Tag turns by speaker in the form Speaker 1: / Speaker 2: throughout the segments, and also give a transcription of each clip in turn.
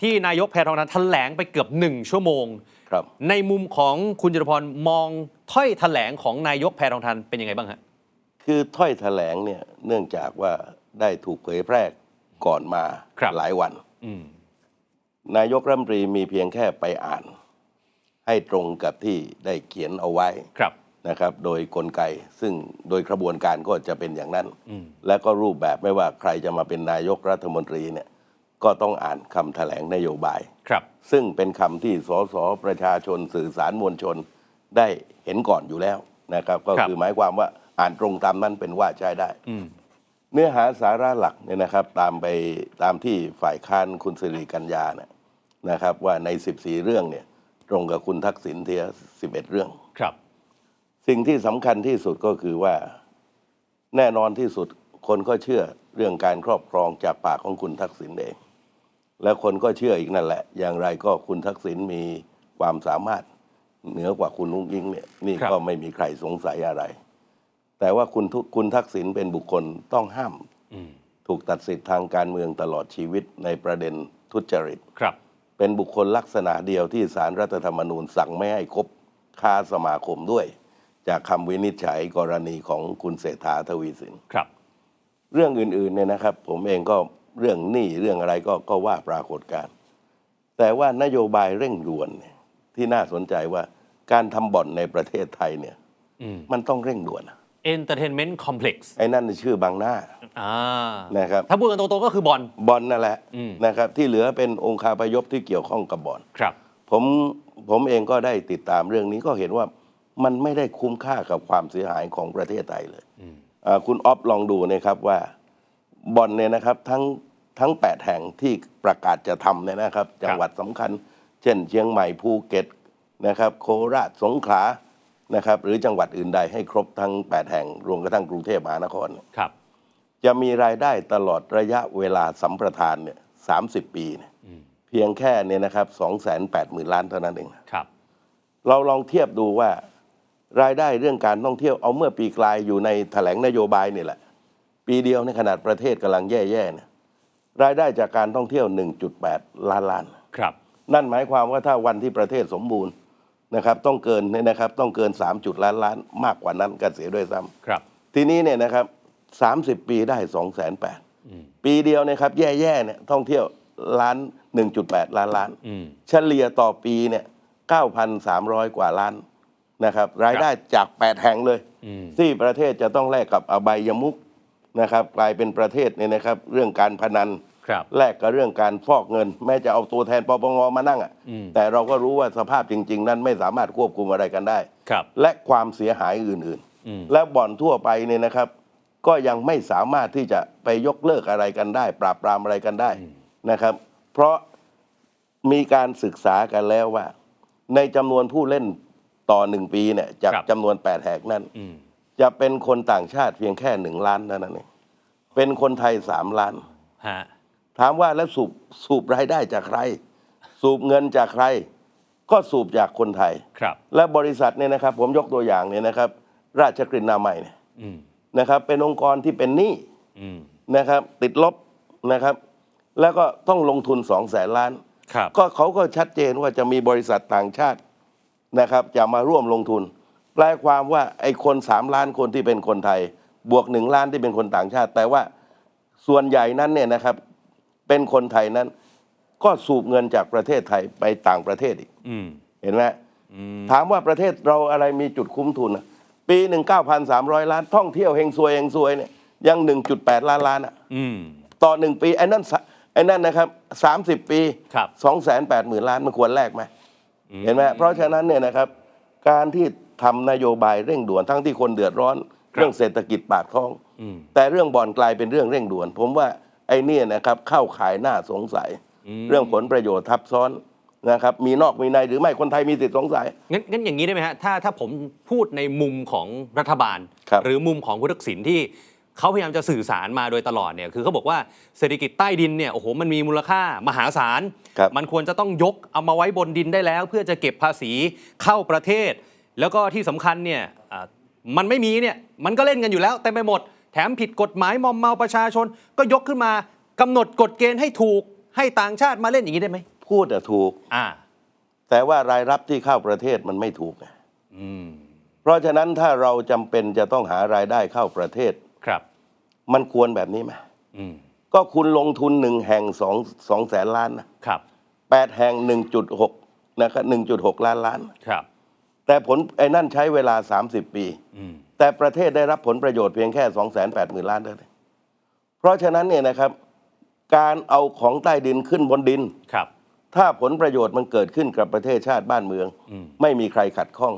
Speaker 1: ที่นายกแพทองทานแถลงไปเกือบหนึ่งชั่วโมง
Speaker 2: ครับ
Speaker 1: ในมุมของคุณจตุพรมองถ้อยแถลงของนายกแพทองทานเป็นยังไงบ้างฮะ
Speaker 2: คือถ้อยแถลงเนี่ยเนื่องจากว่าได้ถูกเผยแพร่ก่อนมา
Speaker 1: ครับ
Speaker 2: หลายวัน
Speaker 1: อืม
Speaker 2: นายกรัฐมนตรีมีเพียงแค่ไปอ่าน ให้ตรงกับที่ได้เขียนเอาไว้
Speaker 1: ครับ
Speaker 2: นะครับโดยกลไกซึ่งโดยกระบวนการก็จะเป็นอย่างนั้น
Speaker 1: อืม
Speaker 2: และก็รูปแบบไม่ว่าใครจะมาเป็นนายกรัฐมนตรีเนี่ย ก็ต้องอ่านคำแถลงนโยบาย
Speaker 1: ครับ
Speaker 2: ซึ่งเป็นคำที่สสประชาชนสื่อสารมวลชนได้เห็นก่อนอยู่แล้วนะครับ ก็
Speaker 1: ครับ
Speaker 2: คือหมายความว่าอ่านตรงตามนั้นเป็นว่าใช้ได้
Speaker 1: อืม
Speaker 2: เนื้อหาสาระหลักเนี่ยนะครับ ตามไปตามที่ฝ่ายค้านคุณสิริกัญญาเนี่ยนะครับ ว่าใน 14 เรื่องเนี่ยตรงกับคุณทักษิณเทีย11 เรื่อง
Speaker 1: ครับ
Speaker 2: สิ่งที่สำคัญที่สุดก็คือว่าแน่นอนที่สุดคนก็เชื่อเรื่องการครอบครองจากปากของคุณทักษิณเอง แล้วคนก็เชื่ออีกนั่นแหละ อย่างไรก็คุณทักษิณมีความสามารถเหนือกว่าคุณลุงยิงเนี่ยนี่
Speaker 1: ครับ
Speaker 2: ก็ไม่มีใครสงสัยอะไร แต่ว่าคุณทุคุณทักษิณเป็นบุคคลต้องห้าม
Speaker 1: อืม
Speaker 2: ถูกตัดสิทธิ์ทางการเมืองตลอดชีวิตในประเด็นทุจริต
Speaker 1: ครับ
Speaker 2: เป็นบุคคลลักษณะเดียวที่สารรัฐธรรมนูญสั่งไม่ให้คบค้าสมาคมด้วย จากคำวินิจฉัยกรณีของคุณเศรษฐาทวีสิน
Speaker 1: ครับ
Speaker 2: เรื่องอื่นๆเนี่ยนะครับ ผมเองก็ เรื่องหนี้เรื่องอะไรก็ก็ว่าปรากฏการณ์แต่ว่านโยบายเร่งด่วนเนี่ยที่น่าสนใจว่าการทำบ่อนในประเทศไทยเนี่ย
Speaker 1: อืม
Speaker 2: มันต้องเร่งด่วนอะ
Speaker 1: entertainment complex
Speaker 2: ไอ้นั่นน่ะชื่อบางหน้า
Speaker 1: อ่า
Speaker 2: นะครับ
Speaker 1: ถ้าพูดกันตรงๆก็คือบอล
Speaker 2: บอลนั่นแหละ
Speaker 1: อืม
Speaker 2: นะครับที่เหลือเป็นองค์คาพยพที่เกี่ยวข้องกับบอล
Speaker 1: ครับ
Speaker 2: ผมผมเองก็ได้ติดตามเรื่องนี้ก็เห็นว่ามันไม่ได้คุ้มค่ากับความเสียหายของประเทศไทยเลยอ่าคุณออฟลองดูนะครับว่าบอลเนี่ยนะครับทั้ง ทั้ง 8 แห่งที่ประกาศจะทำเนี่ยนะครับ จังหวัดสำคัญ เช่น เชียงใหม่ภูเก็ตนะครับ โคราชสงขลานะครับ หรือจังหวัดอื่นใดให้ครบทั้ง 8 แห่งรวมกระทั่งกรุงเทพมหานคร
Speaker 1: ครับ
Speaker 2: จะมีรายได้ตลอดระยะเวลาสัมปทานเนี่ยสาปีเนี่ยเพียงแค่เนี่ยนะครับสองแสนแปดหมื่นล้านเท่านั้นเอง
Speaker 1: ครับ
Speaker 2: เราลองเทียบดูว่ารายได้เรื่องการท่องเที่ยวเอาเมื่อปีกลายอยู่ในแถลงนโยบายนี่แหละ ปีเดียวในขนาดประเทศกำลังแย่ๆเนี่ย รายได้จากการท่องเที่ยว 1.8 ล้านล้าน
Speaker 1: ครับนั่
Speaker 2: นั่นหมายความว่าถ้าวันที่ประเทศสมบูรณ์นะครับต้องเกินเนี่ยนะครับต้องเกิน 3 จุดล้านล้านมากกว่านั้นกันเสียด้วยซ้ำ
Speaker 1: ครับ
Speaker 2: ทีนี้เนี่ยนะครับสามสิบปีได้สองแสนแปดปีเดียวนะครับแย่ๆเนี่ยท่องเที่ยวล้านหนึ่งจุดแปดล้านล้าน
Speaker 1: อืม
Speaker 2: เฉลี่ยต่อปีเนี่ยเก้าพันสามร้อยกว่าล้านนะครับรายได้จากแปดแห่งเลย
Speaker 1: อืม
Speaker 2: ที่ประเทศจะต้องแลกกับอบายมุกนะครับกลายเป็นประเทศเนี่ยนะครับเรื่องการพนัน
Speaker 1: ครับ
Speaker 2: แลกกับเรื่องการฟอกเงิน แม้จะเอาตัวแทนปปงมานั่งอะ
Speaker 1: อืม
Speaker 2: แต่เราก็รู้ว่าสภาพจริง ๆ นั้นไม่สามารถควบคุมอะไรกันได้
Speaker 1: ครับ
Speaker 2: และความเสียหายอื่น
Speaker 1: อืม
Speaker 2: ๆและบ่อนทั่วไปเนี่ยนะครับ ก็ยังไม่สามารถที่จะไปยกเลิกอะไรกันได้ ปราบปรามอะไรกันได้นะครับ เพราะมีการศึกษากันแล้วว่า ในจำนวนผู้เล่นต่อหนึ่งปีเนี่ยจาก
Speaker 1: ครับ
Speaker 2: จำนวนแปดแหกนั้น
Speaker 1: อืม
Speaker 2: จะเป็นคนต่างชาติเพียงแค่หนึ่งล้านเท่านั้นเองเป็นคนไทยสามล้าน
Speaker 1: ฮะ
Speaker 2: ถามว่าแล้วสูบสูบรายได้จากใคร สูบเงินจากใคร ก็สูบจากคนไทย
Speaker 1: ครับ
Speaker 2: และบริษัทเนี่ยนะครับ ผมยกตัวอย่างเนี่ยนะครับ ราชกฤษนามัยเนี่ย
Speaker 1: อืม
Speaker 2: นะครับ เป็นองค์กรที่เป็นหนี้
Speaker 1: อืม
Speaker 2: นะครับ ติดลบนะครับ แล้วก็ต้องลงทุนสองแสนล้าน
Speaker 1: ครับ
Speaker 2: ก็เขาก็ชัดเจนว่าจะมีบริษัทต่างชาตินะครับ จะมาร่วมลงทุน แปลความว่าไอ้คนสามล้านคนที่เป็นคนไทย บวกหนึ่งล้านที่เป็นคนต่างชาติ แต่ว่าส่วนใหญ่นั้นเนี่ยนะครับ เป็นคนไทยนั้น ก็สูบเงินจากประเทศไทยไปต่างประเทศอีก
Speaker 1: อืม
Speaker 2: เห็นไหม
Speaker 1: อืม
Speaker 2: ถามว่าประเทศเราอะไรมีจุดคุ้มทุนอะปีหนึ่งเก้าพันสามร้อยล้าน ท่องเที่ยวเฮงซวยเฮงซวยเนี่ยยังหนึ่งจุดแปดล้านล้านอะ
Speaker 1: อืม
Speaker 2: ต่อหนึ่งปีไอ้นั่นสะไอ้นั่นนะครับสามสิบปี
Speaker 1: ครับ
Speaker 2: สองแสนแปดหมื่นล้านมันควรแลกไหมเห็นไหมเพราะฉะนั้นเนี่ยนะครับการที่ทำนโยบายเร่งด่วนทั้งที่คนเดือดร้อน เรื่องเศรษฐกิจปากท้อง
Speaker 1: อืม
Speaker 2: แต่เรื่องบ่อนกลายเป็นเรื่องเร่งด่วน ผมว่า ไอ้เนี่ยนะครับเข้าขายหน้าสงสัย เรื่องผลประโยชน์ทับซ้อนนะครับมีนอกมีในหรือไม่คนไทยมีสิทธิสงสัย
Speaker 1: งั้นงั้นอย่างนี้ได้ไหมฮะถ้าถ้าผมพูดในมุมของรัฐบาล
Speaker 2: ครับ
Speaker 1: หรือมุมของคุณทักษิณที่เขาพยายามจะสื่อสารมาโดยตลอดเนี่ยคือเขาบอกว่าเศรษฐกิจใต้ดินเนี่ยโอ้โหมันมีมูลค่ามหาศาล
Speaker 2: ครับ
Speaker 1: มันควรจะต้องยกเอามาไว้บนดินได้แล้ว เพื่อจะเก็บภาษีเข้าประเทศ แล้วก็ที่สำคัญเนี่ยอ่ามันไม่มีเนี่ยมันก็เล่นกันอยู่แล้วเต็มไปหมดแถ มผิดกฎหมายมอมเมาประชาชน ก็ยกขึ้นมากำหนดกฎเกณฑ์ให้ถูกให้ต่างชาติมาเล่นอย่างนี้ได้ไหม
Speaker 2: พูดอะถูก
Speaker 1: อ่า
Speaker 2: แต่ว่ารายรับที่เข้าประเทศมันไม่ถูกไง
Speaker 1: อืม
Speaker 2: เพราะฉะนั้นถ้าเราจำเป็นจะต้องหารายได้เข้าประเทศ
Speaker 1: ครับ
Speaker 2: มันควรแบบนี้ไหม
Speaker 1: อืม
Speaker 2: ก็คุณลงทุนหนึ่งแห่งสองสองแสนล้านนะครับ แปดแห่งหนึ่งจุดหกนะครับหนึ่งจุดหกล้านล้าน
Speaker 1: ครับ
Speaker 2: แต่ผลไอ้นั่นใช้เวลา30ปี
Speaker 1: อืม
Speaker 2: แต่ประเทศได้รับผลประโยชน์เพียงแค่ 2 8 0 0 0 0 ล้านเท่านั้นเพราะฉะนั้นเนี่ยนะครับ การเอาของใต้ดินขึ้นบนดิน
Speaker 1: ครับ
Speaker 2: ถ้าผลประโยชน์มันเกิดขึ้นกับประเทศชาติบ้านเมือง
Speaker 1: อืม
Speaker 2: ไม่มีใครขัดข้อง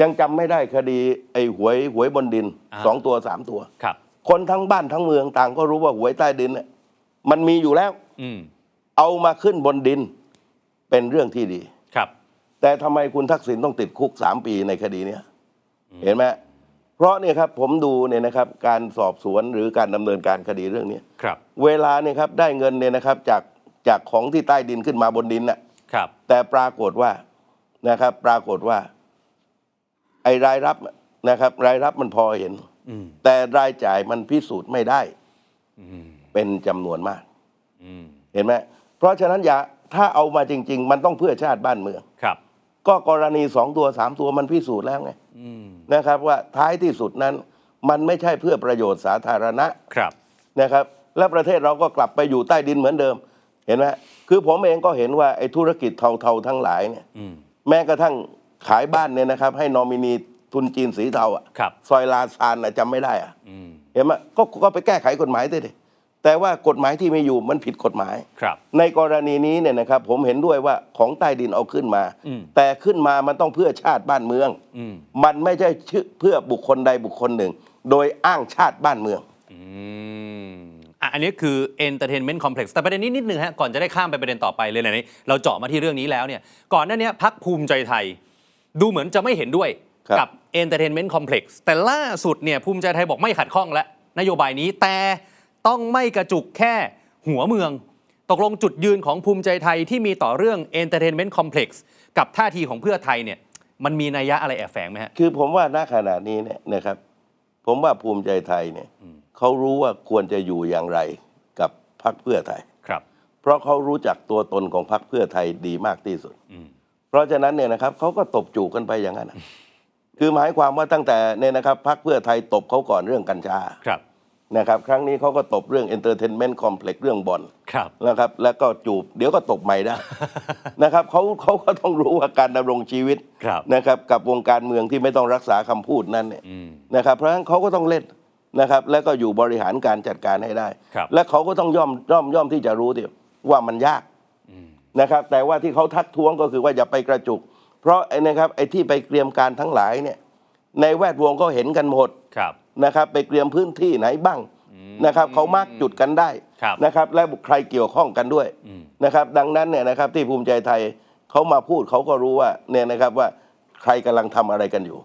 Speaker 2: ยังจำไม่ได้คดีไอ้หวยหวยบนดิน
Speaker 1: อ่า
Speaker 2: สองตัวสามตัว
Speaker 1: ครับ
Speaker 2: คนทั้งบ้านทั้งเมืองต่างก็รู้ว่าหวยใต้ดินเนี่ยมันมีอยู่แล้ว
Speaker 1: อืม
Speaker 2: เอามาขึ้นบนดินเป็นเรื่องที่ดี
Speaker 1: ครับ
Speaker 2: แต่ทำไมคุณทักษิณต้องติดคุกสามปีในคดีเนี้ยเห็นไหม เพราะเนี่ยครับผมดูเนี่ยนะครับการสอบสวนหรือการดำเนินการคดีเรื่องนี้
Speaker 1: ครับ
Speaker 2: เวลาเนี่ยครับได้เงินเนี่ยนะครับจากจากของที่ใต้ดินขึ้นมาบนดินน่ะ
Speaker 1: ครับ
Speaker 2: แต่ปรากฏว่านะครับ ปรากฏว่า ไอ้รายรับนะครับ รายรับมันพอเห็น
Speaker 1: อืม
Speaker 2: แต่รายจ่ายมันพิสูจน์ไม่ได้
Speaker 1: อืม
Speaker 2: เป็นจำนวนมาก
Speaker 1: อืม
Speaker 2: เห็นไหมเพราะฉะนั้นอย่าถ้าเอามาจริง ๆ มันต้องเพื่อชาติบ้านเมือง
Speaker 1: ครับ
Speaker 2: ก็กรณีสองตัวสามตัวมันพิสูจน์แล้วไง
Speaker 1: อืม
Speaker 2: นะครับว่าท้ายที่สุดนั้นมันไม่ใช่เพื่อประโยชน์สาธารณะ
Speaker 1: ครับ
Speaker 2: นะครับ และประเทศเราก็กลับไปอยู่ใต้ดินเหมือนเดิม เห็นไหมคือผมเองก็เห็นว่าไอ้ธุรกิจเทาๆทั้งหลายเนี่ย
Speaker 1: อืม
Speaker 2: แม้กระทั่งขายบ้านเนี่ยนะครับ ให้นอมินีทุนจีนสีเทาอะ
Speaker 1: ครับ
Speaker 2: ซอยลาซานอะจำไม่ได้อะ
Speaker 1: อืม
Speaker 2: เห็นไหมก็ก็ไปแก้ไขกฎหมายได้ดิ แต่ว่ากฎหมายที่มีอยู่มันผิดกฎหมาย
Speaker 1: ครับ
Speaker 2: ในกรณีนี้เนี่ยนะครับผมเห็นด้วยว่าของใต้ดินเอาขึ้นมา
Speaker 1: อืม
Speaker 2: แต่ขึ้นมามันต้องเพื่อชาติบ้านเมือง
Speaker 1: อืม
Speaker 2: มันไม่ใช่ชื่อเพื่อบุคคลใดบุคคลหนึ่ง โดยอ้างชาติบ้านเมือง
Speaker 1: อืมอะอันนี้คือ entertainment complex แต่ประเด็นนี้นิดนึงฮะก่อนจะได้ข้ามไปประเด็นต่อไปเลยนะนี่เราเจาะมาที่เรื่องนี้แล้วเนี่ยก่อนหน้านี้พักภูมิใจไทย ดูเหมือนจะไม่เห็นด้วย
Speaker 2: ครับ
Speaker 1: กับ entertainment complex แต่ล่าสุดเนี่ยภูมิใจไทยบอกไม่ขัดข้องแล้วนโยบายนี้แต่ ต้องไม่กระจุกแค่หัวเมือง ตกลงจุดยืนของภูมิใจไทยที่มีต่อเรื่อง entertainment complex กับท่าทีของเพื่อไทยเนี่ยมันมีนัยยะอะไรแอบแฝงไหมฮะ
Speaker 2: คือผมว่าณขณะนี้เนี่ยนะครับ ผมว่าภูมิใจไทยเนี่ยเขารู้ว่าควรจะอยู่อย่างไรกับพรรคเพื่อไทย
Speaker 1: ครับ
Speaker 2: เพราะเขารู้จักตัวตนของพรรคเพื่อไทยดีมากที่สุด
Speaker 1: อืม
Speaker 2: เพราะฉะนั้นเนี่ยนะครับเขาก็ตบจูกันไปอย่างนั้นนะคือหมายความว่าตั้งแต่เนี่ยนะครับพรรคเพื่อไทยตบเขาก่อนเรื่องกัญชา
Speaker 1: ครับ
Speaker 2: นะครับครั้งนี้เขาก็ตบเรื่อง entertainment complex เรื่องบอล
Speaker 1: ครับ
Speaker 2: นะครับแล้วก็จูบเดี๋ยวก็ตบใหม่ได้ นะครับเขาเขาก็ต้องรู้ว่าการดำรงชีวิต
Speaker 1: ครับ
Speaker 2: นะครับกับวงการเมืองที่ไม่ต้องรักษาคำพูดนั้นเนี่ย
Speaker 1: อืม
Speaker 2: นะครับเพราะฉะนั้นเขาก็ต้องเล่นนะครับแล้วก็อยู่บริหารการจัดการให้ได้
Speaker 1: ครับ
Speaker 2: และเขาก็ต้องย่อมย่อมย่อมที่จะรู้ที่ว่ามันยาก
Speaker 1: อืม
Speaker 2: นะครับแต่ว่าที่เขาทักท้วงก็คือว่าอย่าไปกระจุก เพราะไอ้นะครับไอ้ที่ไปเตรียมการทั้งหลายเนี่ยในแวดวงก็เห็นกันหมด
Speaker 1: ครับ
Speaker 2: นะครับไปเตรียมพื้นที่ไหนบ้างนะครับเขามากจุดกันได้
Speaker 1: ครับ
Speaker 2: นะครับและใครเกี่ยวข้องกันด้วย
Speaker 1: อืม
Speaker 2: นะครับ ดังนั้นเนี่ยนะครับที่ภูมิใจไทยเขามาพูดเขาก็รู้ว่าเนี่ยนะครับว่าใครกำลังทำอะไรกันอยู่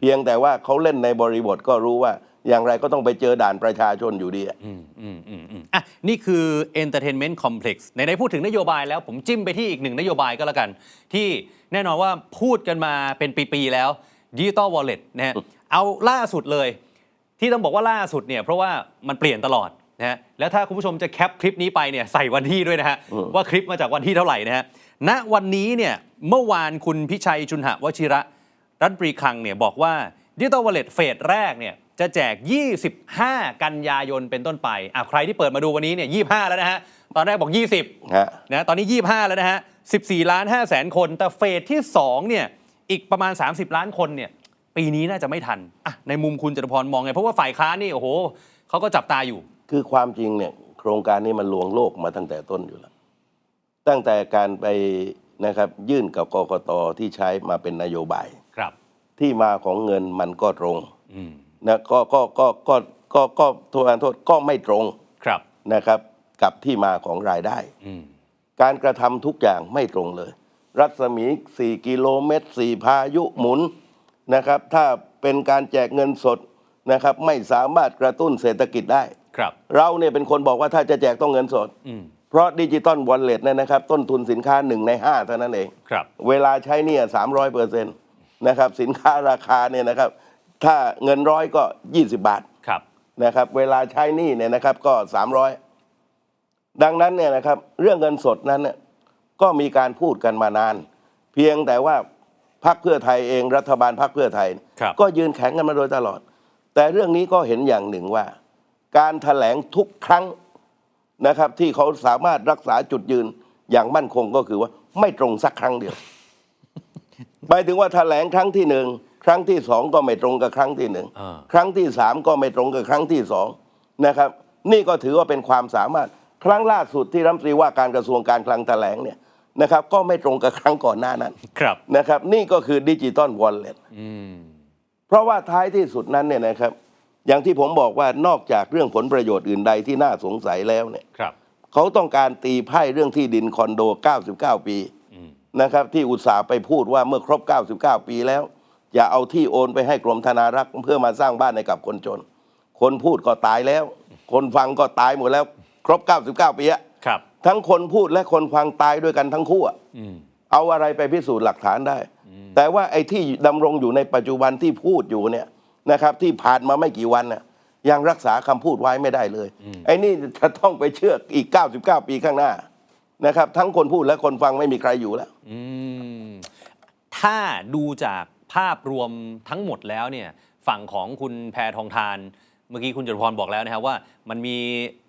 Speaker 2: เพียงแต่ว่าเขาเล่นในบริบทก็รู้ว่าอย่างไรก็ต้องไปเจอด่านประชาชนอยู่ดีอะ
Speaker 1: อืมอืมอืมอืมอะ นี่คือ entertainment complex ในในพูดถึงนโยบายแล้วผมจิ้มไปที่อีกหนึ่งนโยบายก็แล้วกัน ที่แน่นอนว่าพูดกันมาเป็นปี ๆ แล้ว digital wallet นะฮะเอาล่าสุดเลย ที่ต้องบอกว่าล่าสุดเนี่ยเพราะว่ามันเปลี่ยนตลอดนะฮะแล้วถ้าคุณผู้ชมจะแคปคลิปนี้ไปเนี่ยใส่วันที่ด้วยนะฮะ
Speaker 2: อืม
Speaker 1: ว่าคลิปมาจากวันที่เท่าไหร่นะฮะณวันนี้เนี่ยเมื่อวานคุณพิชัยชุนหวชิระ รัฐมนตรีคลังเนี่ยบอกว่าดิจิตอลวอลเล็ตเฟสแรกเนี่ยจะแจก 25 กันยายนเป็นต้นไปอะใครที่เปิดมาดูวันนี้เนี่ย25 แล้วนะฮะ ตอนแรกบอก 20
Speaker 2: ฮะ
Speaker 1: นะตอนนี้ 25 แล้วนะฮะ 14 ล้าน5แสนคน แต่เฟสที่ 2 เนี่ย อีกประมาณ 30 ล้านคนเนี่ย ปีนี้น่าจะไม่ทันอะในมุมคุณจตุพรมองไง เพราะว่าฝ่ายค้านนี่โอ้โหเขาก็จับตาอยู่
Speaker 2: คือความจริงเนี่ยโครงการนี้มันลวงโลกมาตั้งแต่ต้นอยู่แล้ว ตั้งแต่การไปนะครับยื่นกับกกตที่ใช้มาเป็นนโยบาย
Speaker 1: ครับ
Speaker 2: ที่มาของเงินมันก็ตรง
Speaker 1: อืม
Speaker 2: นะก็ก็ก็ก็ก็ก็โทษโทษก็ไม่ตรง
Speaker 1: ครับ
Speaker 2: นะครับ กับที่มาของรายได้
Speaker 1: อืม
Speaker 2: การกระทำทุกอย่างไม่ตรงเลย รัศมี 4 กิโลเมตร 4 พายุหมุน นะครับ ถ้าเป็นการแจกเงินสดนะครับ ไม่สามารถกระตุ้นเศรษฐกิจได้
Speaker 1: ครับ
Speaker 2: เราเนี่ยเป็นคนบอกว่าถ้าจะแจกต้องเงินสด
Speaker 1: อืม
Speaker 2: เพราะดิจิตอลวอลเล็ตเนี่ยนะครับ ต้นทุนสินค้าหนึ่งในห้าเท่านั้นเอง
Speaker 1: ครับ
Speaker 2: เวลาใช้เนี่ยสามร้อยเปอร์เซ็นต์นะครับสินค้าราคาเนี่ยนะครับ ถ้าเงินร้อยก็20บาท
Speaker 1: ครับ
Speaker 2: นะครับเวลาใช้หนี่เนี่ยนะครับก็ 300 ดังนั้นเนี่ยนะครับเรื่องเงินสดนั้นเนี่ยก็มีการพูดกันมานาน เพียงแต่ว่า พรรคเพื่อไทยเองรัฐบาลพรรคเพื่อไทย
Speaker 1: ครับ
Speaker 2: ก็ยืนแข็งกันมาโดยตลอด แต่เรื่องนี้ก็เห็นอย่างหนึ่งว่า การถแถลงทุกครั้งนะครับ ที่เขาสามารถรักษาจุดยืนอย่างมั่นคงก็คือว่าไม่ตรงสักครั้งเดียว หมายถึงว่าแถลงครั้งที่หนึ่งครั้งที่สองก็ไม่ตรงกับครั้งที่หนึ่ง
Speaker 1: อ่า
Speaker 2: ครั้งที่สามก็ไม่ตรงกับครั้งที่สองนะครับ นี่ก็ถือว่าเป็นความสามารถครั้งล่าสุดที่รัฐมนตรีว่าการกระทรวงการคลังแถลงเนี่ย นะครับก็ไม่ตรงกับครั้งก่อนหน้านั้น
Speaker 1: ครับ
Speaker 2: นะครับนี่ก็คือดิจิตอลวอลเล็ต
Speaker 1: อืม
Speaker 2: เพราะว่าท้ายที่สุดนั้นเนี่ยนะครับ อย่างที่ผมบอกว่านอกจากเรื่องผลประโยชน์อื่นใดที่น่าสงสัยแล้วเนี่ย
Speaker 1: ครับ
Speaker 2: เขาต้องการตีไพ่เรื่องที่ดินคอนโด 99 ปี
Speaker 1: อืม
Speaker 2: นะครับที่อุตสาห์ไปพูดว่าเมื่อครบ 99 ปีแล้วอย่าเอาที่โอนไปให้กรมธนารักษ์เพื่อมาสร้างบ้านให้กับคนจน คนพูดก็ตายแล้ว คนฟังก็ตายหมดแล้ว ครบ 99 ปีอะ
Speaker 1: ครับ
Speaker 2: ทั้งคนพูดและคนฟังตายด้วยกันทั้งคู่อะ
Speaker 1: อืม
Speaker 2: เอาอะไรไปพิสูจน์หลักฐานได้ แต่ว่าไอ้ที่ดำรงอยู่ในปัจจุบันที่พูดอยู่เนี่ยนะครับ ที่ผ่านมาไม่กี่วันน่ะยังรักษาคำพูดไว้ไม่ได้เลย ไอ้นี่จะต้องไปเชื่ออีก 99 ปีข้างหน้านะครับ ทั้งคนพูดและคนฟังไม่มีใครอยู่แล้ว
Speaker 1: อืมถ้าดูจากภาพรวมทั้งหมดแล้วเนี่ย ฝั่งของคุณแพทองทาน เมื่อกี้คุณจตุพรบอกแล้วนะครับว่า มันมี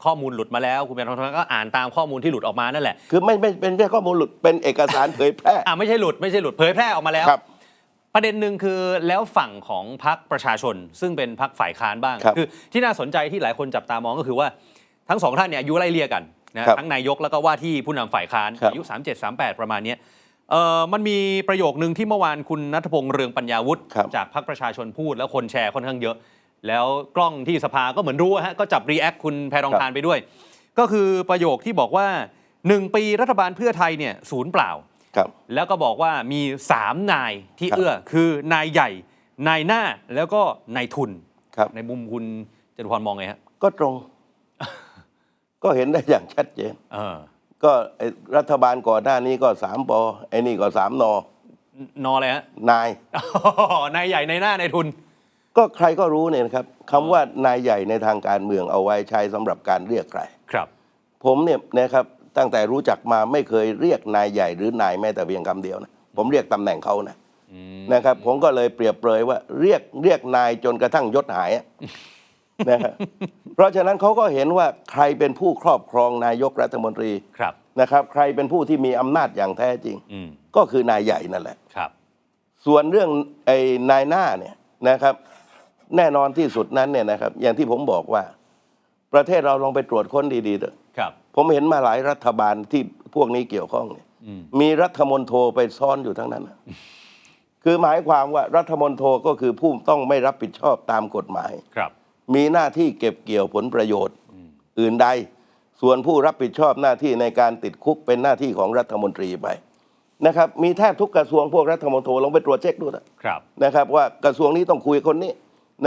Speaker 1: ข้อมูลหลุดมาแล้วคุณแพทองทานก็อ่านตามข้อมูลที่หลุดออกมานั่นแหละ
Speaker 2: คือไม่ไม่เป็นแค่ข้อมูลหลุดเป็นเอกสารเผยแพร่
Speaker 1: อ่าไม่ใช่หลุดไม่ใช่หลุดเผยแพร่ออกมาแล้ว
Speaker 2: ครับ
Speaker 1: ประเด็นหนึ่งคือแล้วฝั่งของพรรคประชาชน ซึ่งเป็นพรรคฝ่ายค้านบ้าง
Speaker 2: ครับ
Speaker 1: อที่น่าสนใจที่หลายคนจับตามองก็คือว่าทั้งสองท่านเนี่ยอายุไล่เลี่ยกันนะครับทั้งนายกแล้วก็ว่าที่ผู้นำฝ่ายค้าน
Speaker 2: ครับ
Speaker 1: อายุ 37 38 ประมาณเนี้ยเอ่อมันมีประโยคนึงที่เมื่อวานคุณนัทพงษ์เรืองปัญญาวุฒิ
Speaker 2: ครับ
Speaker 1: จากพรรคประชาชนพูดแล้วคนแชร์ค่อนข้างเยอะ แล้วกล้องที่สภาก็เหมือนรู้อะฮะก็จับรีแอคคุณแพรทองทานไปด้วย ก็คือประโยคที่บอกว่า 1 ปีรัฐบาลเพื่อไทยเนี่ยศูนย์เปล่า
Speaker 2: ครับ
Speaker 1: แล้วก็บอกว่ามี 3 นายที่
Speaker 2: ครับ
Speaker 1: เอื้อคือนายใหญ่ นายหน้าแล้วก็นายทุน
Speaker 2: ครับ
Speaker 1: ในมุมคุณจตุพรมองไงฮะ
Speaker 2: ก็ตรง ก็เห็นได้อย่างชัดเจน
Speaker 1: เออ
Speaker 2: ก็ไอ้รัฐบาลก่อนหน้านี้ก็สามปอไอ้นี่ก็สามนอน
Speaker 1: ออะไรฮะ
Speaker 2: นาย
Speaker 1: นายใหญ่นายหน้านายทุน
Speaker 2: ก็ใครก็รู้เนี่ยนะครับคำว่านายใหญ่ในทางการเมืองเอาไว้ใช้สำหรับการเรียกใคร
Speaker 1: ครับ
Speaker 2: ผมเนี่ยนะครับตั้งแต่รู้จักมาไม่เคยเรียกนายใหญ่หรือนายแม้แต่เพียงคำเดียวนะผมเรียกตำแหน่งเขานะนะครับ ผมก็เลยเปรียบเปรยว่าเรียกเรียกนายจนกระทั่งยศหายอะนะครับเพราะฉะนั้นเขาก็เห็นว่าใครเป็นผู้ครอบครองนายกรัฐมนตรี
Speaker 1: ครับ
Speaker 2: นะครับ ใครเป็นผู้ที่มีอำนาจอย่างแท้จริง
Speaker 1: อืม
Speaker 2: ก็คือนายใหญ่นั่นแหละ
Speaker 1: ครับ
Speaker 2: ส่วนเรื่องไอ้นายหน้าเนี่ยนะครับ แน่นอนที่สุดนั้นเนี่ยนะครับ อย่างที่ผมบอกว่า ประเทศเราลองไปตรวจค้นดีๆเถอะ
Speaker 1: ครับ
Speaker 2: ผมเห็นมาหลายรัฐบาลที่พวกนี้เกี่ยวข้องเนี่ยมีรัฐมนโทไปซ้อนอยู่ทั้งนั้นน่ะคือหมายความว่ารัฐมนโทก็คือผู้ต้องไม่รับผิดชอบตามกฎหมาย
Speaker 1: ครับ
Speaker 2: มีหน้าที่เก็บเกี่ยวผลประโยชน์ อื่นใด ส่วนผู้รับผิดชอบหน้าที่ในการติดคุกเป็นหน้าที่ของรัฐมนตรีไปนะครับ มีแทบทุกกระทรวงพวกรัฐมนโทลองไปตรวจเช็คดูนะ
Speaker 1: ครับ
Speaker 2: นะครับ ว่ากระทรวงนี้ต้องคุยกับคนนี้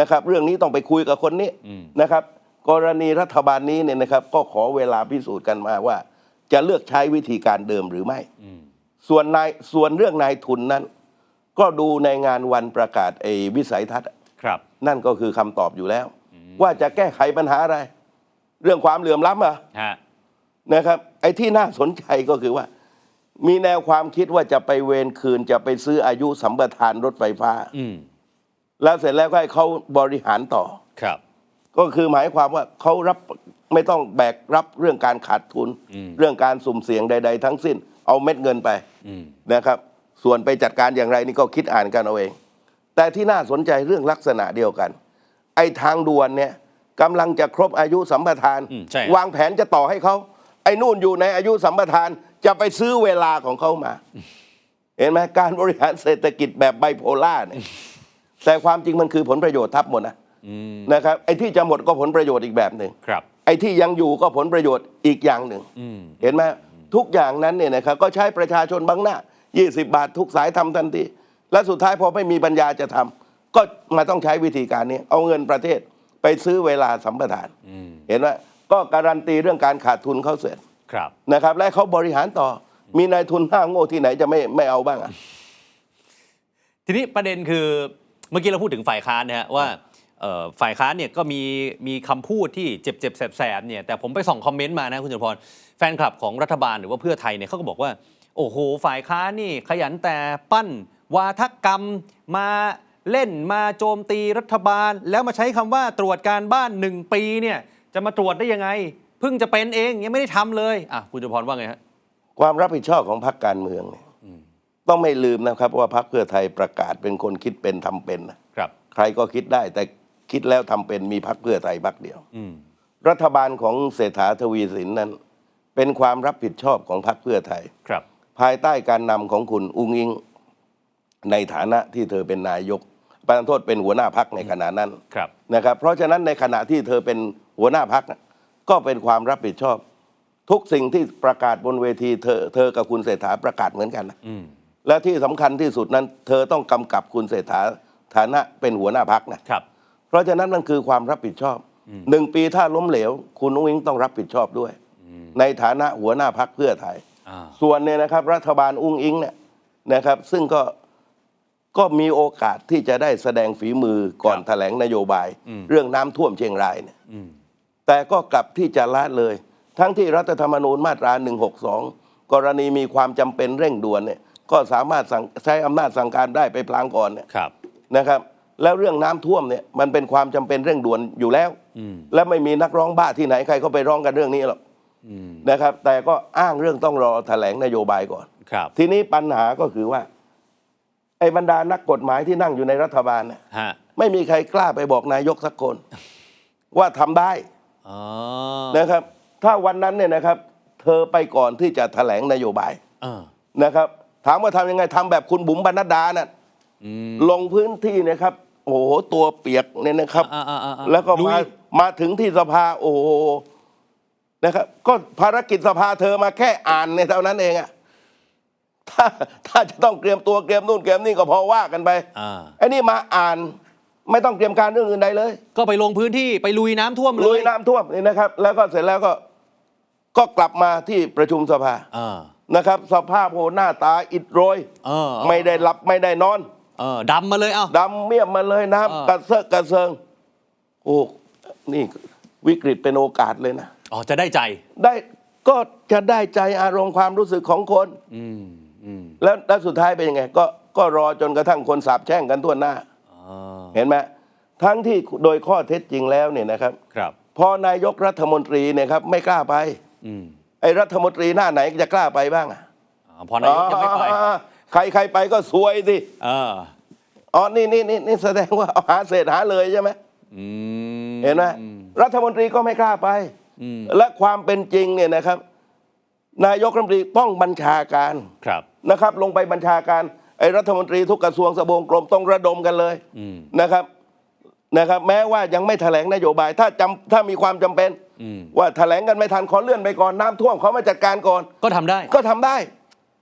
Speaker 2: นะครับ เรื่องนี้ต้องไปคุยกับคนนี้
Speaker 1: อืม
Speaker 2: นะครับ กรณีรัฐบาลนี้เนี่ยนะครับ ก็ขอเวลาพิสูจน์กันมาว่า จะเลือกใช้วิธีการเดิมหรือไม่
Speaker 1: อืม
Speaker 2: ส่วนนายส่วนเรื่องนายทุนนั้น ก็ดูในงานวันประกาศไอ้วิสัยทัศน์
Speaker 1: ครับ
Speaker 2: นั่นก็คือคำตอบอยู่แล้ว ว่าจะแก้ไขปัญหาอะไร เรื่องความเหลื่อมล้ำเหรอะ
Speaker 1: ฮะ
Speaker 2: นะครับ ไอ้ที่น่าสนใจก็คือว่า มีแนวความคิดว่าจะไปเวรคืนจะไปซื้ออายุสัมปทานรถไฟฟ้า
Speaker 1: อืม
Speaker 2: แล้วเสร็จแล้วก็ให้เขาบริหารต่อ
Speaker 1: ครับ
Speaker 2: ก็คือหมายความว่าเขารับไม่ต้องแบกรับเรื่องการขาดทุน
Speaker 1: อืม
Speaker 2: เรื่องการสุ่มเสี่ยงใด ๆ ทั้งสิ้น เอาเม็ดเงินไป
Speaker 1: อืม
Speaker 2: นะครับ ส่วนไปจัดการอย่างไรนี่ก็คิดอ่านกันเอาเอง แต่ที่น่าสนใจเรื่องลักษณะเดียวกัน ไอ้ทางด่วนเนี่ยกำลังจะครบอายุสัมปทาน
Speaker 1: อืมใช่
Speaker 2: วางแผนจะต่อให้เขาไอ้นู่นอยู่ในอายุสัมปทานจะไปซื้อเวลาของเขามา เห็นไหมการบริหารเศรษฐกิจแบบไบโพล่าเนี่ย แต่ความจริงมันคือผลประโยชน์ทับหมดนะ
Speaker 1: อืม
Speaker 2: นะครับไอ้ที่จะหมดก็ผลประโยชน์อีกแบบหนึ่ง
Speaker 1: ครับ
Speaker 2: ไอ้ที่ยังอยู่ก็ผลประโยชน์อีกอย่างหนึ่ง
Speaker 1: อืม
Speaker 2: เห็นไหมทุกอย่างนั้นเนี่ยนะครับก็ใช้ประชาชนบังหน้า 20 บาททุกสายทำทันทีและสุดท้ายพอไม่มีปัญญาจะทำก็มาต้องใช้วิธีการนี้ เอาเงินประเทศไปซื้อเวลาสัมปทาน
Speaker 1: อืม
Speaker 2: เห็นไหมก็การันตีเรื่องการขาดทุนเขาเสร็จ
Speaker 1: ครับ
Speaker 2: นะครับและเขาบริหารต่อมีนายทุนห้าโง่ที่ไหนจะไม่ไม่เอาบ้างอะ
Speaker 1: ทีนี้ประเด็นคือ เมื่อกี้เราพูดถึงฝ่ายค้านนะฮะว่าเอ่อฝ่ายค้านเนี่ยก็มีมีคำพูดที่เจ็บเจ็บๆแสบๆเนี่ยแต่ผมไปส่องคอมเมนต์มานะคุณจตุพรแฟนคลับของรัฐบาลหรือว่าเพื่อไทยเนี่ยเขาก็บอกว่า โอ้โห ฝ่ายค้านนี่ขยันแต่ปั้นวาทกรรมมาเล่นมาโจมตีรัฐบาล แล้วมาใช้คำว่าตรวจการบ้านหนึ่งปีเนี่ยจะมาตรวจได้ยังไง เพิ่งจะเป็นเองยังไม่ได้ทำเลยอะคุณจตุพรว่าไงฮะ
Speaker 2: ความรับผิดชอบของพรรคการเมืองเนี่ย ต้องไม่ลืมนะครับว่าพรรคเพื่อไทยประกาศเป็นคนคิดเป็นทำเป็นนะครับ ใครก็คิดได้แต่คิดแล้วทำเป็นมีพรรคเพื่อไทยพรรคเดียว
Speaker 1: อืม
Speaker 2: รัฐบาลของเศรษฐาทวีสินนั้น เป็นความรับผิดชอบของพรรคเพื่อไทย
Speaker 1: ครับ
Speaker 2: ภายใต้การนำของคุณอุ้งอิง ในฐานะที่เธอเป็นนายกประธานโทษเป็นหัวหน้าพักในขณะนั้น
Speaker 1: ครับ
Speaker 2: นะครับ เพราะฉะนั้นในขณะที่เธอเป็นหัวหน้าพักก็เป็นความรับผิดชอบ ทุกสิ่งที่ประกาศบนเวทีเธอเธอกับคุณเศรษฐาประกาศเหมือนกันนะ
Speaker 1: อืม
Speaker 2: และที่สำคัญที่สุดนั้น เธอต้องกำกับคุณเศรษฐาฐานะเป็นหัวหน้าพักนะครับ เพราะฉะนั้นมันคือความรับผิดชอบหนึ่งปีถ้าล้มเหลว คุณอุ้งอิงต้องรับผิดชอบด้วย ในฐานะหัวหน้าพักเพื่อไทย
Speaker 1: อ่า
Speaker 2: ส่วนเนี่ยนะครับ รัฐบาลอุ้งอิงเนี่ยนะครับ ซึ่งก็ก็มีโอกาสที่จะได้แสดงฝีมือก่อน
Speaker 1: ครับ
Speaker 2: แถลงนโยบาย
Speaker 1: อืม
Speaker 2: เรื่องน้ำท่วมเชียงรายเนี่ย
Speaker 1: อืม
Speaker 2: แต่ก็กลับที่จะละเลย ทั้งที่รัฐธรรมนูญมาตรา 162 กรณีมีความจำเป็นเร่งด่วนเนี่ย ก็สามารถสั่งใช้อำนาจสั่งการได้ไปพลางก่อนเนี่ย
Speaker 1: ครับ
Speaker 2: นะครับ แล้วเรื่องน้ำท่วมเนี่ยมันเป็นความจำเป็นเร่งด่วนอยู่แล้ว
Speaker 1: อืม
Speaker 2: และไม่มีนักร้องบ้าที่ไหนใครเขาไปร้องกันเรื่องนี้หรอก
Speaker 1: อืม
Speaker 2: นะครับ แต่ก็อ้างเรื่องต้องรอแถลงนโยบายก่อน
Speaker 1: ครับ
Speaker 2: ทีนี้ปัญหาก็คือว่า ไอ้บรรดานักกฎหมายที่นั่งอยู่ในรัฐบาลเนี่ย
Speaker 1: ฮะ
Speaker 2: ไม่มีใครกล้าไปบอกนายกสักคน ว่าทำได้
Speaker 1: อ๋อ
Speaker 2: นะครับ ถ้าวันนั้นเนี่ยนะครับ เธอไปก่อนที่จะแถลงนโยบาย
Speaker 1: เออ
Speaker 2: นะครับ ถามว่าทำยังไงทำแบบคุณบุ๋มบรรณดาน่ะ
Speaker 1: อืม
Speaker 2: ลงพื้นที่เนะครับ โอ้โหตัวเปียกเนี่ยนะครับ
Speaker 1: อ่าอ่าอ่าอ่า
Speaker 2: แล้วก็
Speaker 1: ลุ
Speaker 2: มายมาถึงที่สภา โอ้โหนะครับ ก็ภารกิจสภาเธอมาแค่อ่านในเท่านั้นเองอะถ้าถ้าจะต้องเตรียมตัวเตรียมนู่นเตรียมนี่ก็พอว่ากันไป
Speaker 1: อ่า
Speaker 2: ไอ้นี่มาอ่านไม่ต้องเตรียมการเรื่องอื่นใดเลย
Speaker 1: ก็ไปลงพื้นที่ไปลุยน้ำท่วมเลย
Speaker 2: ลุยน้ำท่วมนี่นะครับ แล้วก็เสร็จแล้วก็ ก็กลับมาที่ประชุมสภา
Speaker 1: อ่า
Speaker 2: นะครับ สภาพโหหน้าตาอิดโรย
Speaker 1: เออ
Speaker 2: ไม่ได้หลับไม่ได้นอน
Speaker 1: เออดำมาเลยเอ้า
Speaker 2: ดำเมี่ยมมาเลย
Speaker 1: เออ
Speaker 2: น้ำกระเซาะกระเซิงโอ้นี่วิกฤตเป็นโอกาสเลยนะ
Speaker 1: อ๋อจะได้ใจ
Speaker 2: ได้ก็จะได้ใจอารมณ์ความรู้สึกของคน
Speaker 1: อืมอืม
Speaker 2: แล้วแล้วสุดท้ายเป็นยังไง ก็ก็รอจนกระทั่งคนสาบแช่งกันทั่วหน้า
Speaker 1: อ๋อ
Speaker 2: เห็นไหมทั้งที่โดยข้อเท็จจริงแล้วเนี่ยนะครับ
Speaker 1: ครับ
Speaker 2: พอนายกรัฐมนตรีเนี่ยครับไม่กล้าไป
Speaker 1: อืม
Speaker 2: ไอ้รัฐมนตรีหน้าไหนจะกล้าไปบ้างอะ
Speaker 1: อ๋อพอนายกยังไม่ไป
Speaker 2: อ๋อใครใครไปก็ซวยสิ
Speaker 1: เออ
Speaker 2: อ๋อนี่นี่นี่นี่แสดงว่าเอาหาเศษหาเลยใช่ไหม
Speaker 1: อืม
Speaker 2: เห็นไหมรัฐมนตรีก็ไม่กล้าไป
Speaker 1: อืม
Speaker 2: และความเป็นจริงเนี่ยนะครับ นายกรัฐมนตรีต้องบัญชาการ
Speaker 1: ครับ
Speaker 2: นะครับลงไปบัญชาการไอ้รัฐมนตรีทุกกระทรวงสบงกรมต้องระดมกันเลย
Speaker 1: อืม
Speaker 2: นะครับนะครับ แม้ว่ายังไม่แถลงนโยบาย ถ้าจำถ้ามีความจำเป็น
Speaker 1: อืม
Speaker 2: ว่าแถลงกันไม่ทันขอเลื่อนไปก่อนน้ำท่วมเขามาจัดการก่อน
Speaker 1: ก็ทำได้
Speaker 2: ก็ทำได้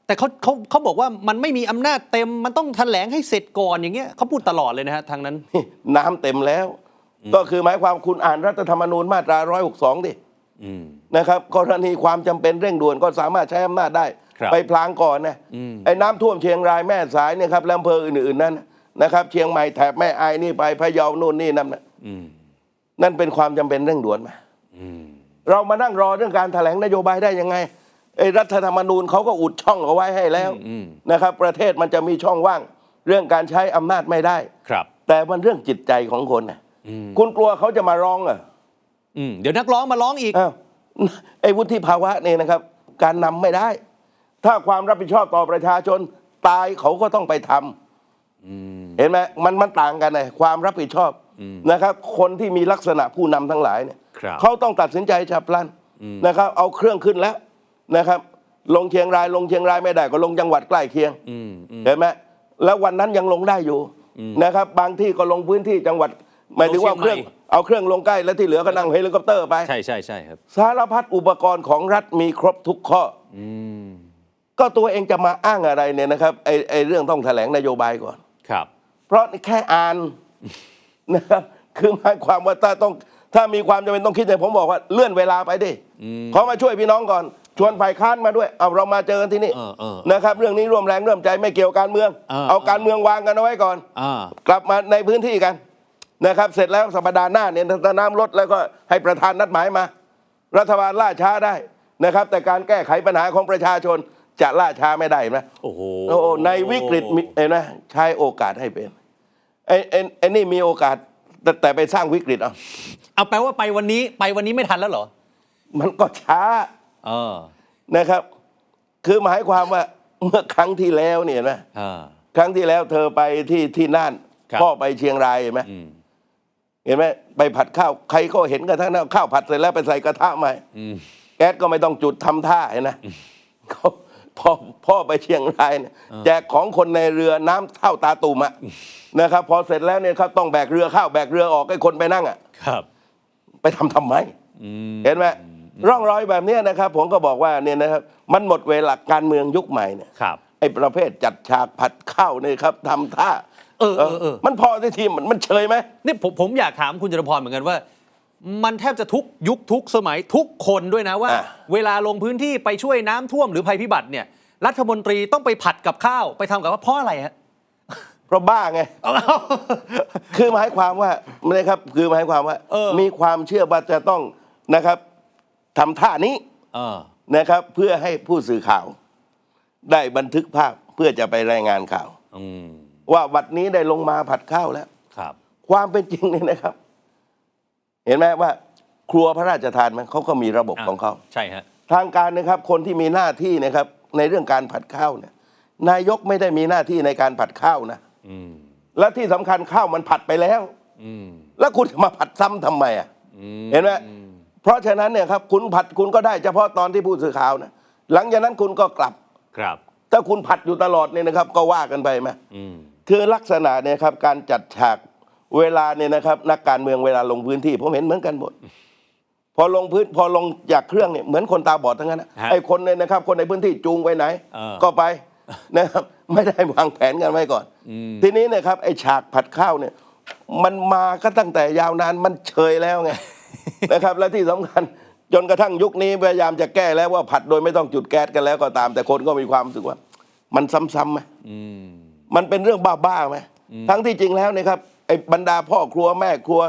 Speaker 1: แต่เขาเขาเขาบอกว่ามันไม่มีอำนาจเต็มมันต้องแถลงให้เสร็จก่อนอย่างเงี้ยเขาพูดตลอดเลยนะฮะทางนั้น
Speaker 2: น้ำเต็มแล้ว ก็คือหมายความคุณอ่านรัฐธรรมนูญมาตรา 162 ดิ
Speaker 1: อืม
Speaker 2: นะครับกรณีความจำเป็นเร่งด่วนก็สามารถใช้อำนาจได้
Speaker 1: ครับ
Speaker 2: ไปพลางก่อนนะ
Speaker 1: อืม
Speaker 2: ไอ้น้ำท่วมเชียงรายแม่สายเนี่ยครับและอำเภออื่นๆนั้นนะครับ เชียงใหม่แถบแม่อายนี่ไปพะเยานู่นนี่นั่นน่ะ
Speaker 1: อืม
Speaker 2: นั่นเป็นความจำเป็นเร่งด่วนไหม
Speaker 1: อืม
Speaker 2: เรามานั่งรอเรื่องการแถลงนโยบายได้ยังไงไอ้รัฐธรรมนูญเขาก็อุดช่องเอาไว้ให้แล้ว
Speaker 1: อืม
Speaker 2: นะครับ ประเทศมันจะมีช่องว่าง เรื่องการใช้อำนาจไม่ได้
Speaker 1: ครับ
Speaker 2: แต่มันเรื่องจิตใจของคนนะ
Speaker 1: อืม
Speaker 2: คุณกลัวเขาจะมาร้องเหรอ
Speaker 1: อืมเดี๋ยวนักร้องมาร้องอีก
Speaker 2: อ้าวไอ้วุฒิภาวะนี่นะครับ การนำไม่ได้ ถ้าความรับผิดชอบต่อประชาชนตายเขาก็ต้องไปทำ
Speaker 1: อืม
Speaker 2: เห็นไหมมันมันต่างกันเลยความรับผิดชอบ
Speaker 1: อืม
Speaker 2: นะครับ คนที่มีลักษณะผู้นำทั้งหลายเนี่ย
Speaker 1: ครับ
Speaker 2: เขาต้องตัดสินใจฉับพลัน
Speaker 1: อืม
Speaker 2: นะครับ เอาเครื่องขึ้นแล้วนะครับ ลงเชียงรายลงเชียงรายไม่ได้ก็ลงจังหวัดใกล้เคียง
Speaker 1: อืมอืม
Speaker 2: เห็นไหมแล้ววันนั้นยังลงได้อยู่
Speaker 1: อืม
Speaker 2: นะครับ บางที่ก็ลงพื้นที่จังหวัดหมายถึงว่า
Speaker 1: ลง
Speaker 2: เค
Speaker 1: เชี
Speaker 2: รื่
Speaker 1: ย
Speaker 2: องง
Speaker 1: ใหม่
Speaker 2: เอาเครื่องลงใกล้แล้วที่เหลือก็นั่งเฮลิคอปเตอร์ไป
Speaker 1: ใช่ใช่ใช่ครับ
Speaker 2: สารพัดอุปกรณ์ของรัฐมีครบทุกข้อ
Speaker 1: อืม
Speaker 2: ก็ตัวเองจะมาอ้างอะไรเนี่ยนะครับไอ้ไอ้เรื่องต้องแถลงนโยบายก่อน
Speaker 1: ครับ
Speaker 2: เพราะแค่อ่านนะครับคือหมายความว่าถ้าต้อง ถ้ามีความจำเป็นต้องคิดอย่างผมบอกว่าเลื่อนเวลาไปดิ
Speaker 1: อืม
Speaker 2: เขามาช่วยพี่น้องก่อน ชวนฝ่ายค้านมาด้วย เอาเรามาเจอกันที่นี่
Speaker 1: เออเออ
Speaker 2: นะครับ เรื่องนี้ร่วมแรงร่วมใจไม่เกี่ยวการเมือง
Speaker 1: เออ
Speaker 2: เอาการเมืองวางกันเอาไว้ก่อน
Speaker 1: อ่า
Speaker 2: กลับมาในพื้นที่กันนะครับ เสร็จแล้วสัปดาห์หน้าเนี่ยถ้าน้ำลดแล้วก็ให้ประธานนัดหมายมา รัฐบาลล่าช้าได้นะครับ แต่การแก้ไขปัญหาของประชาชนจะล่าช้าไม่ได้เห็นไหม
Speaker 1: โอ้โห
Speaker 2: โอ้โหในวิกฤตมีเห็นไหมใช้โอกาสให้เป็นไอ้ไอ้ไอ้นี่มีโอกาส แต่แต่ไปสร้างวิกฤตเอา
Speaker 1: เอาแปลว่าไปวันนี้ไปวันนี้ไม่ทันแล้วเหรอ
Speaker 2: มันก็ช้า
Speaker 1: เออ
Speaker 2: นะครับ คือหมายความว่าเมื่อครั้งที่แล้วเนี่ยเห็นไหม
Speaker 1: เออ
Speaker 2: ครั้งที่แล้วเธอไปที่ที่น่าน
Speaker 1: ครับ
Speaker 2: พ่อไปเชียงรายเห็นไหม
Speaker 1: อืม
Speaker 2: เห็นไหมไปผัดข้าวใครก็เห็นกันทั้งนั้นข้าวผัดเสร็จแล้วไปใส่กระทะใหม่
Speaker 1: อืม
Speaker 2: แก๊สก็ไม่ต้องจุดทำท่าเห็นนะเขา พ่อพ่อไปเชียงรายเนี่ยแจกของคนในเรือน้ำเท่าตาตุ่มอะนะครับพอเสร็จแล้วเนี่ยเขาต้องแบกเรือเข้าแบกเรือออกให้คนไปนั่งอะ
Speaker 1: ครับ
Speaker 2: ไปทำทำไม
Speaker 1: อืม
Speaker 2: เห็นไหมร่องรอยแบบเนี้ยนะครับ ผมก็บอกว่าเนี่ยนะครับมันหมดเวลาการเมืองยุคใหม่เนี่ย
Speaker 1: ครับ
Speaker 2: ไอ้ประเภทจัดฉากผัดข้าวเนี่ยครับทำท่า
Speaker 1: เออเออเออ
Speaker 2: มันพอที่ทีมันมันเชยไหม
Speaker 1: นี่ผมผมอยากถามคุณจตุพรเหมือนกันว่า มันแทบจะทุกยุคทุกสมัยทุกคนด้วยนะว่า
Speaker 2: อะ
Speaker 1: เวลาลงพื้นที่ไปช่วยน้ำท่วมหรือภัยพิบัติเนี่ย รัฐมนตรีต้องไปผัดกับข้าวไปทำกับข้าวเพราะอะไรฮะ
Speaker 2: เพราะบ้าไง
Speaker 1: เอา
Speaker 2: คือหมายความว่าไม่ได้ครับคือหมายความว่า
Speaker 1: เออ
Speaker 2: มีความเชื่อว่าจะต้องนะครับทำท่านี้
Speaker 1: เออ
Speaker 2: นะครับเพื่อให้ผู้สื่อข่าว ได้บันทึกภาพเพื่อจะไปรายงานข่าว
Speaker 1: อืม
Speaker 2: ว่าวัดนี้ได้ลงมาผัดข้าวแล้ว
Speaker 1: ครับ
Speaker 2: ความเป็นจริงเนี่ยนะครับ เห็นไหมว่าครัวพระราชทานมันเขาก็มีระบบ
Speaker 1: อะ
Speaker 2: ของเขา
Speaker 1: ใช่ฮะ
Speaker 2: ทางการนะครับคนที่มีหน้าที่นะครับในเรื่องการผัดข้าวเนี่ยนายกไม่ได้มีหน้าที่ในการผัดข้าวนะ
Speaker 1: อืม
Speaker 2: และที่สำคัญข้าวมันผัดไปแล้ว
Speaker 1: อืม
Speaker 2: แล้วคุณจะมาผัดซ้ำทำไมอะ
Speaker 1: อืม
Speaker 2: เห็นไหมเพราะฉะนั้นเนี่ยครับคุณผัดคุณก็ได้เฉพาะตอนที่ผู้สื่อข่าวนะหลังจากนั้นคุณก็กลับ
Speaker 1: ครับ
Speaker 2: ถ้าคุณผัดอยู่ตลอดเนี่ยนะครับ ก็ว่ากันไปไหม
Speaker 1: อืม
Speaker 2: คือลักษณะเนี่ยครับ การจัดฉาก เวลาเนี่ยนะครับ นักการเมืองเวลาลงพื้นที่ ผมเห็นเหมือนกันหมด พอลงพื้นพอลงจากเครื่องเนี่ยเหมือนคนตาบอดทั้งนั้นนะ
Speaker 1: ฮะ
Speaker 2: ไอ้คนเนี่ยนะครับ คนในพื้นที่จูงไปไหน
Speaker 1: เออ
Speaker 2: ก็ไปนะครับไม่ได้วางแผนกันไว้ก่อน
Speaker 1: อืม
Speaker 2: ทีนี้เนะครับไอ้ฉากผัดข้าวเนี่ย มันมาก็ตั้งแต่ยาวนานมันเชยแล้วไงนะครับ และที่สำคัญจนกระทั่งยุคนี้พยายามจะแก้แล้วว่าผัดโดยไม่ต้องจุดแก๊สกันแล้วก็ตาม แต่คนก็มีความรู้สึกว่า มันซ้ำๆไหม
Speaker 1: อืม
Speaker 2: มันเป็นเรื่องบ้าๆไหมทั้งที่จริงแล้วนะครับไอ้บรรดาพ่อครัวแม่ครัว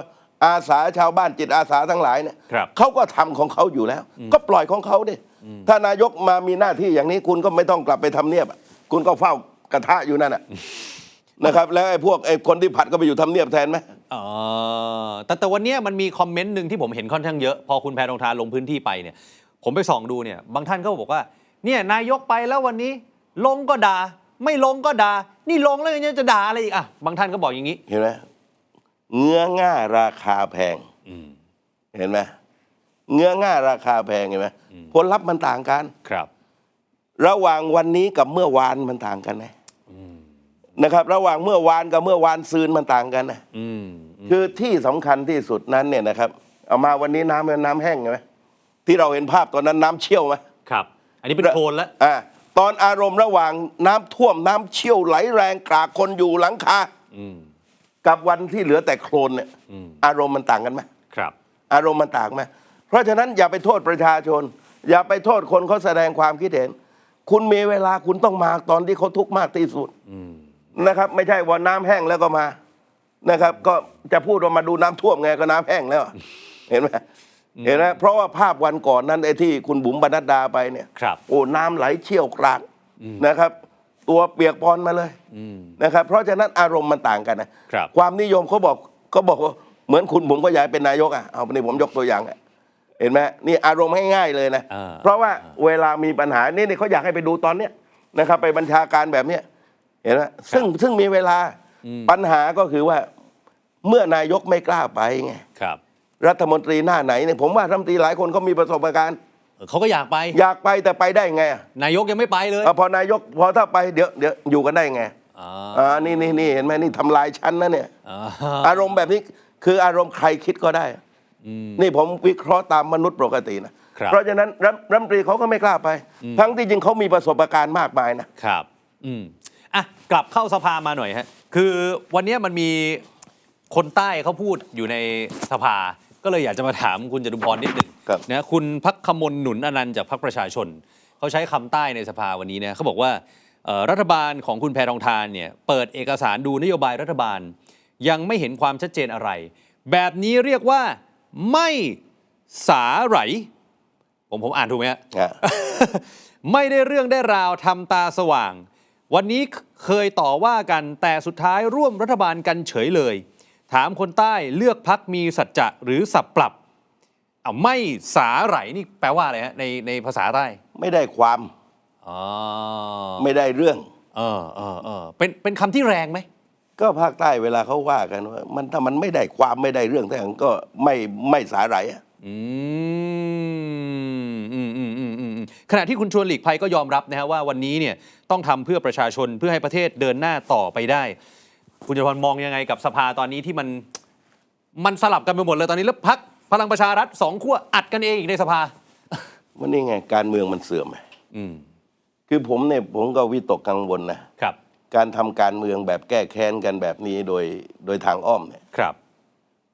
Speaker 2: อาสาชาวบ้านจิตอาสาทั้งหลายเนี่ย
Speaker 1: ครับ
Speaker 2: เขาก็ทำของเขาอยู่แล้ว ก็ปล่อยของเขาดิถ้านายกมามีหน้าที่อย่างนี้คุณก็ไม่ต้องกลับไปทำเนียบอะคุณก็เฝ้ากระทะอยู่นั่นแหะนะครับแล้วไอ้พวกไอ้คนที่ผัดก็ไปอยู่ทำเนียบแทนไหม
Speaker 1: อ๋อแต่แต่วันเนี้ยมันมีคอมเมนต์หนึ่งที่ผมเห็นค่อนข้างเยอะ พอคุณแพรทองทานลงพื้นที่ไปเนี่ย ผมไปส่องดูเนี่ย บางท่านก็บอกว่า เนี่ยนายกไปแล้ววันนี้ ลงก็ด่าไม่ลงก็ด่านี่ลงแล้วยังจะด่าอะไรอีกอะบางท่านก็บอกอย่างนี้
Speaker 2: เห็นไหม เงื้อง่าราคาแพง
Speaker 1: อืม
Speaker 2: เห็นไหมเงื้อง่าราคาแพงเห็นไหมผลลัพธ์มันต่างกัน
Speaker 1: ครับ
Speaker 2: ระหว่างวันนี้กับเมื่อวานมันต่างกันนะนะครับ ระหว่างเมื่อวานกับเมื่อวานซืนมันต่างกันนะ
Speaker 1: อืม
Speaker 2: คือที่สำคัญที่สุดนั้นเนี่ยนะครับ เอามาวันนี้น้ำเป็นน้ำแห้งใช่ไหมที่เราเห็นภาพตอนนั้นน้ำเชี่ยวไหม
Speaker 1: ครับ อันนี้เป็นโคลนแล้ว
Speaker 2: อ่าตอนอารมณ์ระหว่างน้ำท่วมน้ำเชี่ยวไหลแรงกรากคนอยู่หลังคา
Speaker 1: อืม
Speaker 2: กับวันที่เหลือแต่โคลนเนี่ย
Speaker 1: อืม
Speaker 2: อารมณ์มันต่างกันไหม
Speaker 1: ครับ
Speaker 2: อารมณ์มันต่างไหมเพราะฉะนั้นอย่าไปโทษประชาชน อย่าไปโทษคนเขาแสดงความคิดเห็น คุณมีเวลาคุณต้องมาตอนที่เขาทุกข์มากที่สุด
Speaker 1: อืม
Speaker 2: นะครับ ไม่ใช่ว่าน้ำแห้งแล้วก็มานะครับ ก็จะพูดว่ามาดูน้ำท่วมไงก็น้ำแห้งแล้ว เห็นไหมเห็นไหมเพราะว่าภาพวันก่อนนั้นไอ้ที่คุณบุ๋มบรรณดดาไปเนี่ย
Speaker 1: ครับ
Speaker 2: โอ้น้ำไหลเชี่ยวกรากนะครับ ตัวเปียกปอนมาเลย
Speaker 1: อืม
Speaker 2: นะครับ เพราะฉะนั้นอารมณ์มันต่างกันนะครับ ความนิยมเขาบอกเขาบอกว่าเหมือนคุณผมก็อยากเป็นนายกอะเอาไปนี่ผมยกตัวอย่างอะเห็นไหมนี่อารมณ์ง่ายๆเลยนะ
Speaker 1: อ่า
Speaker 2: เพราะว่าเวลามีปัญหานี่นี่เขาอยากให้ไปดูตอนเนี้ยนะครับ ไปบัญชาการแบบเนี้ยเห็นไหมซึ่งซึ่งมีเวลาปัญหาก็คือว่าเมื่อนายกไม่กล้าไปไง
Speaker 1: ครับ
Speaker 2: รัฐมนตรีหน้าไหนเนี่ยผมว่ารัฐมนตรีหลายคนเขามีประสบการณ์
Speaker 1: เออเขาก็อยากไป
Speaker 2: อยากไปแต่ไปได้ไงอะ
Speaker 1: นายกยังไม่ไปเลย
Speaker 2: อะพอนายกพอถ้าไปเดี๋ยวเดี๋ยวอยู่กันได้ไง
Speaker 1: อ่า
Speaker 2: อ่านี่นี่นี่เห็นไหมนี่ทำลายชั้นนะเนี่ย
Speaker 1: อ่า
Speaker 2: อารมณ์แบบนี้คืออารมณ์ใครคิดก็ได้
Speaker 1: อืม
Speaker 2: นี่ผมวิเคราะห์ตามมนุษย์ปกตินะ ครับ เพราะฉะนั้นรัฐรัฐมนตรีเขาก็ไม่กล้าไป ทั้งที่จริงเขามีประสบการณ์มากมายนะ ครับ
Speaker 1: อืม อะ กลับเข้าสภามาหน่อยฮะ คือวันเนี้ยมันมีคนใต้เขาพูดอยู่ในสภา ก็เลยอยากจะมาถามคุณจตุพรนิดหนึ่ง
Speaker 2: ครับ
Speaker 1: นะคุณพักขมลหนุนอนันต์จากพรรคประชาชน เขาใช้คำใต้ในสภาวันนี้นะเขาบอกว่าเอ่อรัฐบาลของคุณแพรทองทานเนี่ยเปิดเอกสารดูนโยบายรัฐบาล ยังไม่เห็นความชัดเจนอะไร แบบนี้เรียกว่าไม่สาไหรผมผมอ่านถูกไหมฮะ
Speaker 2: อะ
Speaker 1: ไม่ได้เรื่องได้ราวทำตาสว่าง วันนี้เคยต่อว่ากันแต่สุดท้ายร่วมรัฐบาลกันเฉยเลย ถามคนใต้เลือกพักมีสัจจะหรือสับปรับ เอาไม่สาไหรนี่แปลว่าอะไรฮะในในภาษาใต้
Speaker 2: ไม่ได้ความ
Speaker 1: อ๋อ
Speaker 2: ไม่ได้เรื่อง
Speaker 1: เออเออเออเป็นเป็นคำที่แรงไหม
Speaker 2: ก็ภาคใต้เวลาเขาว่ากันว่ามันถ้ามันไม่ได้ความไม่ได้เรื่องทั้งนั้นก็ไม่ไม่สาไหรอะ
Speaker 1: อืมอืมอืมอืมอืมขณะที่คุณชวนหลีกภัยก็ยอมรับนะฮะว่าวันนี้เนี่ยต้องทำเพื่อประชาชนเพื่อให้ประเทศเดินหน้าต่อไปได้ คุณจตุพรมองยังไงกับสภาตอนนี้ที่มัน มันสลับกันไปหมดเลยตอนนี้แล้วพัก พลังประชารัฐสองขั้วอัดกันเองอีกในสภา
Speaker 2: มันนี่ไง การเมืองมันเสื่อมไง
Speaker 1: อืม
Speaker 2: คือผมเนี่ยผมก็วิตกกังวลนะครับ การทำการเมืองแบบแก้แค้นกันแบบนี้โดยโดยทางอ้อมเนี่ย
Speaker 1: ครับ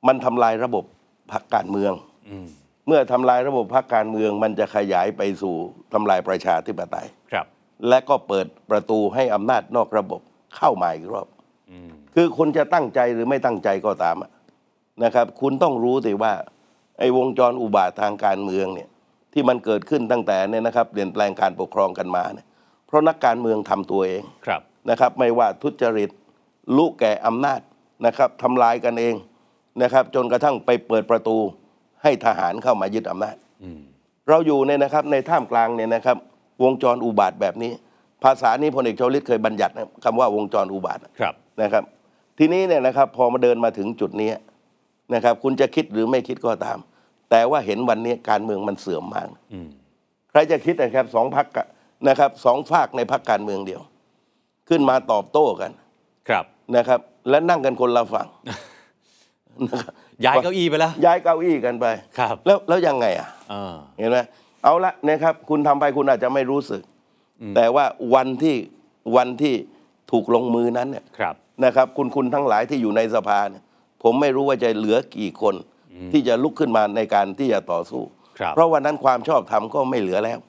Speaker 2: มันทำลายระบบพรรคการเมือง
Speaker 1: อืม
Speaker 2: เมื่อทำลายระบบพรรคการเมือง มันจะขยายไปสู่ทำลายประชาธิปไตย
Speaker 1: ครับ
Speaker 2: และก็เปิดประตูให้อำนาจนอกระบบเข้ามาอีกรอบ
Speaker 1: อืม
Speaker 2: คือคุณจะตั้งใจหรือไม่ตั้งใจก็ตามอะนะครับ คุณต้องรู้สิว่า ไอ้วงจรอุบาททางการเมืองเนี่ยที่มันเกิดขึ้นตั้งแต่เนี่ยนะครับเปลี่ยนแปลงการปกครองกันมาเนี่ยเพราะนักการเมืองทำตัวเอง
Speaker 1: ครับ
Speaker 2: นะครับ ไม่ว่าทุจริตลุแก่อำนาจนะครับทำลายกันเองนะครับ จนกระทั่งไปเปิดประตูให้ทหารเข้ามายึดอำนาจ
Speaker 1: อืม
Speaker 2: เราอยู่ในนะครับในท่ามกลางเนี่ยนะครับ วงจรอุบาทแบบนี้ ภาษานี้พลเอกชวลิตเคยบัญญัตินะคำว่าวงจรอุบาท
Speaker 1: ครับ
Speaker 2: นะครับ ทีนี้เนี่ยนะครับ พอมาเดินมาถึงจุดนี้ นะครับ คุณจะคิดหรือไม่คิดก็ตาม แต่ว่าเห็นวันนี้การเมืองมันเสื่อมมาก
Speaker 1: อืม
Speaker 2: ใครจะคิดนะครับสองพักนะครับสองฝากในพักการเมืองเดียว ขึ้นมาตอบโต้กัน
Speaker 1: ครับ
Speaker 2: นะครับ และนั่งกันคนละฝั่งนะครับ
Speaker 1: ย้ายเก้าอี้ไปแล้ว
Speaker 2: ย้ายเก้าอี้กันไป
Speaker 1: ครับ
Speaker 2: แล้วแล้วยังไงอะ
Speaker 1: เออ
Speaker 2: เห็นไหมเอาละนะครับ คุณทำไปคุณอาจจะไม่รู้สึก แต่ว่าวันที่วันที่ถูกลงมือนั้นเนี่ย
Speaker 1: ครับ
Speaker 2: นะครับ คุณคุณทั้งหลายที่อยู่ในสภาเนี่ย ผมไม่รู้ว่าจะเหลือกี่คนที่จะลุกขึ้นมาในการที่จะต่อสู้
Speaker 1: ครับ
Speaker 2: เพราะวันนั้นความชอบธรรมก็ไม่เหลือแล้ว